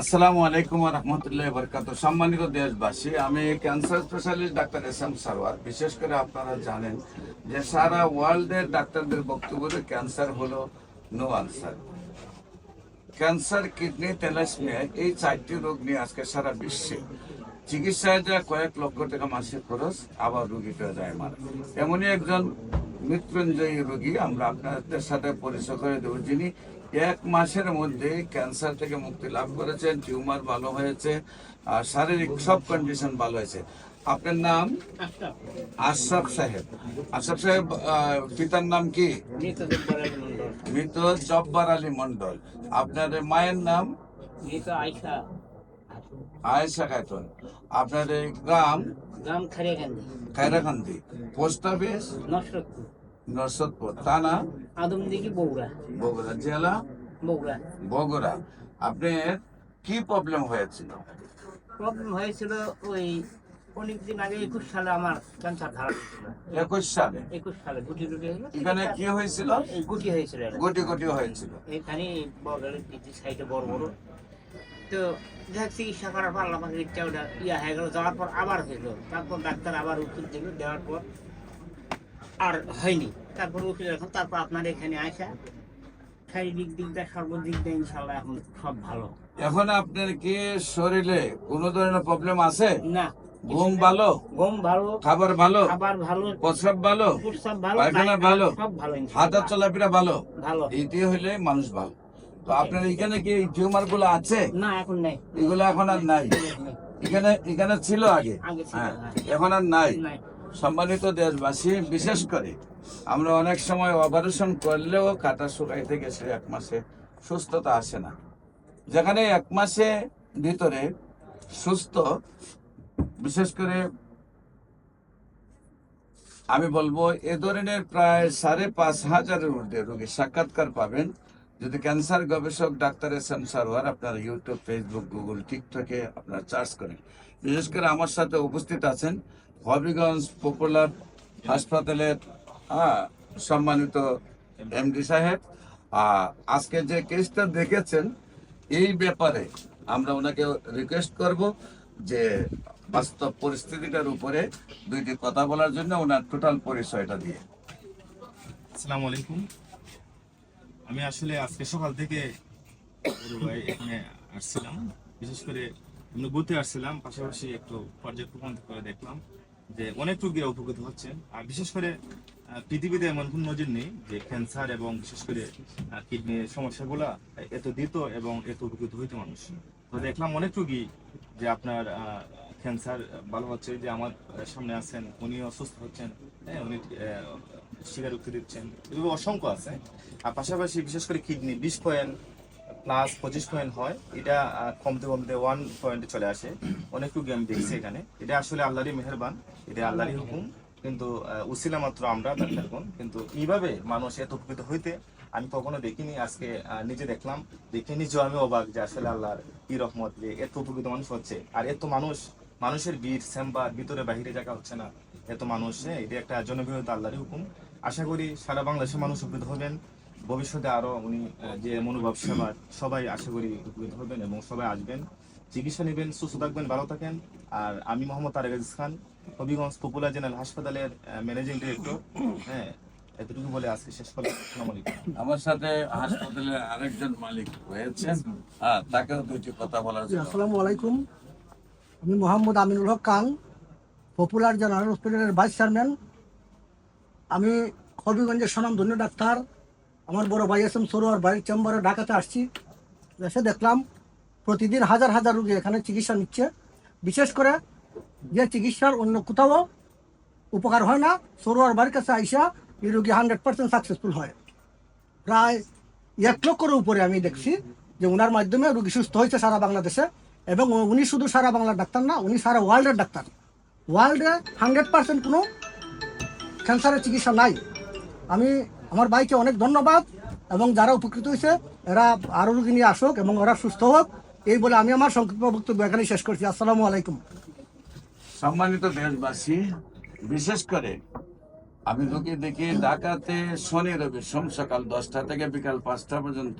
আসসালামু আলাইকুম রহমতুল্লাহ বরকাত সম্মানিত দেশবাসী, আমি cancer specialist doctor S M Sarwar বিশেষ করে আপনারা জানেন যে সারা ওয়ার্ল্ডের ডাক্তারদের বক্তব্য ক্যান্সার হলো no answer cancer, kidney thalassemia এই চারটি রোগ নিয়ে আজকে সারা বিশ্বে চিকিৎসায় যা কয়েক লক্ষ টাকা মাসিক খরচ, আবার রুগীটা যায় মারা। এমনই একজন মৃত্যুঞ্জয়ী রোগী আমরা আপনাদের সাথে পরিচয় করে দেব যিনি এক মাসের মধ্যে ক্যান্সার থেকে মুক্তি লাভ করেছেন টিউমার ভালো হয়েছে আর শারীরিক সব কন্ডিশন ভালো হয়েছে। আপনার নাম? আশরাফ। সাহেব। আশরাফ সাহেব পিতার নাম কি? মৃত জব্বার আলী মন্ডল আপনার মায়ের নাম? আয়েশা খাতুন। আপনার গ্রাম? গ্রাম খারিয়াকান্দি খায়রাকান্দি পোস্ট অফিস? নসরতপুর। নরসদপুর। থানা? আদমদিঘি বগুড়া। বগুড়া। জেলা? বগুড়া। বগুড়া। আপনার কি প্রবলেম হয়েছিল? প্রবলেম হয়েছিল ওই অনেকদিন আগে একুশ সালে আমার ক্যান্সার ধরা একুশ সালে? একুশ সালে গুটি হয়েছিল। এখানে কি হয়েছিল? গুটি হয়েছিল গুটি গুটি হয়েছিল। এখানে বগলের সাইডে বড় বড়। তো যাক চিকিৎসা করার পর আমাকে ইচ্ছা ওটা ইয়া হয়ে গেল। যাওয়ার পর আবার হইল। তারপর ডাক্তার আবার ওষুধ দিল। দেওয়ার পর আর হয়নি। তারপর ওষুধ এখন তারপর আপনার এখানে আসা। শারীরিক দিকটা সর্বদিক দিয়ে ইনশাল্লাহ এখন সব ভালো। এখন আপনার কি শরীরে কোনো ধরনের প্রবলেম আছে? না। ঘুম ভালো? গম ভালো। খাবার ভালো? খাবার ভালো। প্রস্রাব ভালো? প্রস্রাব ভালো পায়খানা ভালো? সব ভালো হাতের চলাফেরা ভালো? ভালো। এইটি হইলে মানুষ ভালো। তো আপনার এখানে কি টিউমারগুলো আছে? না এখন নেই। এগুলো এখন আর নাই। এখানে এখানে ছিল আগে? হ্যাঁ। হ্যাঁ। এখন আর নাই। সম্মানিত দেশবাসী, বিশেষ করে আমরা অনেক সময় অপারেশন করলেও কাটা শুকাইতে গেছে, এক মাসে সুস্থতা আসে না। যেখানে এক মাসে ভিতরে সুস্থ, বিশেষ করে আমি বলব এ ধরনের প্রায় সাড়ে পাঁচ হাজারের ঊর্ধ্বে রোগী সাক্ষাৎকার পাবেন। যদি ক্যান্সার গবেষক ডাক্তার এস এম সারোয়ার আপনার ইউটিউব ফেসবুক গুগল টিকটকে আপনারা চার্জ করেন। বিশেষ করে আমার সাথে উপস্থিত আছেন হবিগঞ্জ পপুলার হাসপাতালের হ্যাঁ, সম্মানিত এমডি সাহেব আজকে যে কেসটা দেখেছেন এই ব্যাপারে আমরা ওনাকে রিকোয়েস্ট করব যে বাস্তব পরিস্থিতিটার উপরে দুইটি কথা বলার জন্য ওনার টোটাল পরিচয়টা দিয়ে। আসসালামু আলাইকুম। আমি আসলে আজকে সকাল থেকে এখানে আসছিলাম। বিশেষ করে আমরা ঘুরতে আসছিলাম পাশাপাশি একটু পর্যবেক্ষণ করে দেখলাম। যে অনেক রোগীরা উপকৃত হচ্ছেন। আর বিশেষ করে পৃথিবীতে এমন কোন নজির নেই যে ক্যান্সার এবং বিশেষ করে কিডনির সমস্যাগুলা এত দিত এবং এত উপকৃত হইতো মানুষ। তো দেখলাম অনেক রোগী যে আপনার ক্যান্সার ভালো হচ্ছে, যে আমার সামনে আছেন উনি অসুস্থ হচ্ছেন হ্যাঁ উনি স্বীকারোক্তি দিচ্ছেন। এভাবে অসংখ্য আছে। আর পাশাপাশি বিশেষ করে কিডনি বিশ পয়েন্ট প্লাস পঁচিশ পয়েন্ট হয় এটা কমতে কমতে ওয়ান পয়েন্টে চলে আসে। অনেক রোগী আমি দেখছি এখানে। এটা আসলে আল্লাহরই মেহেরবান এটা আল্লাহরই হুকুম। কিন্তু উসিলা মাত্র আমরা ডাক্তারগণ কিন্তু এইভাবে মানুষ এত উপকৃত হইতে আমি কখনো দেখিনি। আজকে নিজে দেখলাম দেখে নিজেও আমি অবাক যে আসলে আল্লাহর কি রহমত যে এত উপকৃত মানুষ হচ্ছে। আর এত মানুষ মানুষের ভিড় চেম্বার ভিতরে বাহিরে জায়গা হচ্ছে না। এত মানুষ হ্যাঁ, এটা একটা জনপ্রিয়তা আল্লাহরই হুকুম। আশা করি সারা বাংলাদেশের মানুষ উপকৃত হবেন। ভবিষ্যতে আরও উনি যে মনোভাব সেবার সবাই আশা করি উপকৃত হবেন এবং সবাই আসবেন। চিকিৎসা নেবেন সুস্থ থাকবেন ভালো থাকেন। আর আমি মোহাম্মদ তারেক আজিজ খান হবিগঞ্জ পপুলার জেনারেল হাসপাতালের ম্যানেজিং ডিরেক্টর। হ্যাঁ এতটুকু বলে আজকে শেষ করলাম। আমার সাথে হাসপাতালের আরেকজন মালিক রয়েছেন। হ্যাঁ তাকেও দুইটি কথা বলার আসসালামু আলাইকুম। আমি মোহাম্মদ আমিনুল হক খান পপুলার জেনারেল হসপিটালের ভাইস চেয়ারম্যান। আমি হবিগঞ্জের স্বনামধন্য ডাক্তার। আমার বড় ভাই এস এম সরোয়ার বাড়ির চেম্বারে ঢাকাতে আসছি। এসে দেখলাম প্রতিদিন হাজার হাজার রুগী এখানে চিকিৎসা নিচ্ছে। বিশেষ করে যে চিকিৎসার অন্য কোথাও উপকার হয় না, সরোয়ার বাড়ির কাছে আইসা এই রুগী হান্ড্রেড পার্সেন্ট সাকসেসফুল হয়। প্রায় এক লক্ষের উপরে আমি দেখছি যে ওনার মাধ্যমে রোগী সুস্থ হয়েছে সারা বাংলাদেশে এবং উনি শুধু সারা বাংলার ডাক্তার না, উনি সারা ওয়ার্ল্ডের ডাক্তার। ওয়ার্ল্ডে হান্ড্রেড পার্সেন্ট কোনো ক্যান্সারের চিকিৎসা নাই। আমি আমার ভাইকে অনেক ধন্যবাদ এবং যারা উপকৃত হয়েছে, এরা আরও রোগী নিয়ে আসুক এবং ওরা সুস্থ হোক। এই বলে আমি আমার সংক্ষিপ্ত বক্তব্য এখানেই শেষ করছি। আসসালামু আলাইকুম। সম্মানিত দেশবাসী, বিশেষ করে আমি তোকে দেখি ঢাকাতে শনি রবি সোম সকাল দশটা থেকে বিকাল পাঁচটা পর্যন্ত